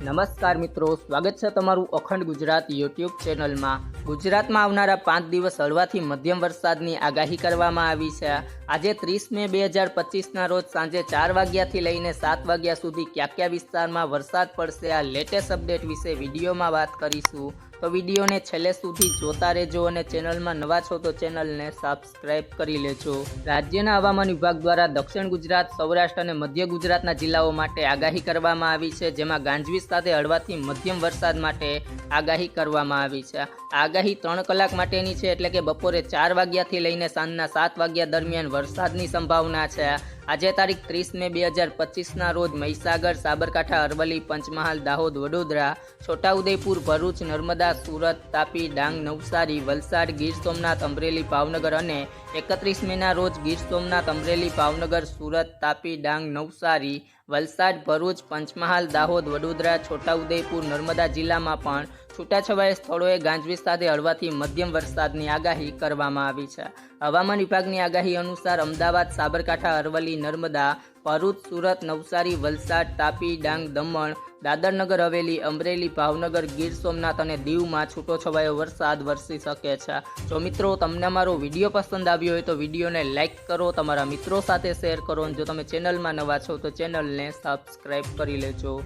નમસ્કાર મિત્રો, સ્વાગત છે તમારું અખંડ ગુજરાત યુટ્યુબ ચેનલમાં. ગુજરાતમાં આવનારા પાંચ દિવસ હળવાથી મધ્યમ વરસાદની આગાહી કરવામાં આવી છે. આજે ત્રીસ મે બે હજાર પચીસના રોજ સાંજે ચાર વાગ્યાથી લઈને સાત વાગ્યા સુધી કયા કયા વિસ્તારમાં વરસાદ પડશે આ લેટેસ્ટ અપડેટ વિશે વિડીયોમાં વાત કરીશું. તો વિડીયોને છેલ્લે સુધી જોતા રહેજો અને ચેનલમાં નવા છો તો ચેનલને સબસ્ક્રાઇબ કરી લેજો. રાજ્યના હવામાન વિભાગ દ્વારા દક્ષિણ ગુજરાત, સૌરાષ્ટ્ર અને મધ્ય ગુજરાતના જિલ્લાઓ માટે આગાહી કરવામાં આવી છે, જેમાં ગાંજવીજ સાથે હળવાથી મધ્યમ વરસાદ માટે આગાહી કરવામાં આવી છે. આગાહી ત્રણ કલાક માટેની છે, એટલે કે બપોરે ચાર વાગ્યાથી લઈને સાંજના સાત વાગ્યા દરમિયાન વરસાદની સંભાવના છે. આજે તારીખ ત્રીસ મે બે હજાર પચીસના રોજ મહીસાગર, સાબરકાંઠા, અરવલ્લી, પંચમહાલ, દાહોદ, વડોદરા, છોટાઉદેપુર, ભરૂચ, નર્મદા, સુરત, તાપી, ડાંગ, નવસારી, વલસાડ, ગીર સોમનાથ, અમરેલી, ભાવનગર અને એકત્રીસ મેના રોજ ગીર સોમનાથ, અમરેલી, ભાવનગર, સુરત, તાપી, ડાંગ, નવસારી વલસાડ, ભરૂચ, પંચમહાલ, દાહોદ, વડોદરા, છોટાઉદેપુર, નર્મદા જિલ્લામાં પણ છૂટાછવાયા સ્થળોએ ગાંજવીજ સાથે હળવાથી મધ્યમ વરસાદની આગાહી કરવામાં આવી છે. હવામાન વિભાગની આગાહી અનુસાર અમદાવાદ, સાબરકાંઠા, અરવલ્લી, નર્મદા ભરૂચ, સુરત, નવસારી, વલસાડ, તાપી, ડાંગ, દમણ, દાદરનગર, હવેલી, અમરેલી, ભાવનગર, ગીર સોમનાથ અને દીવમાં છૂટો છવાયો વરસાદ વરસી શકે છે. જો મિત્રો તમને મારો વીડિયો પસંદ આવ્યો હોય તો વિડીયોને લાઇક કરો, તમારા મિત્રો સાથે શેર કરો અને જો તમે ચેનલમાં નવા છો તો ચેનલને સબસ્ક્રાઈબ કરી લેજો.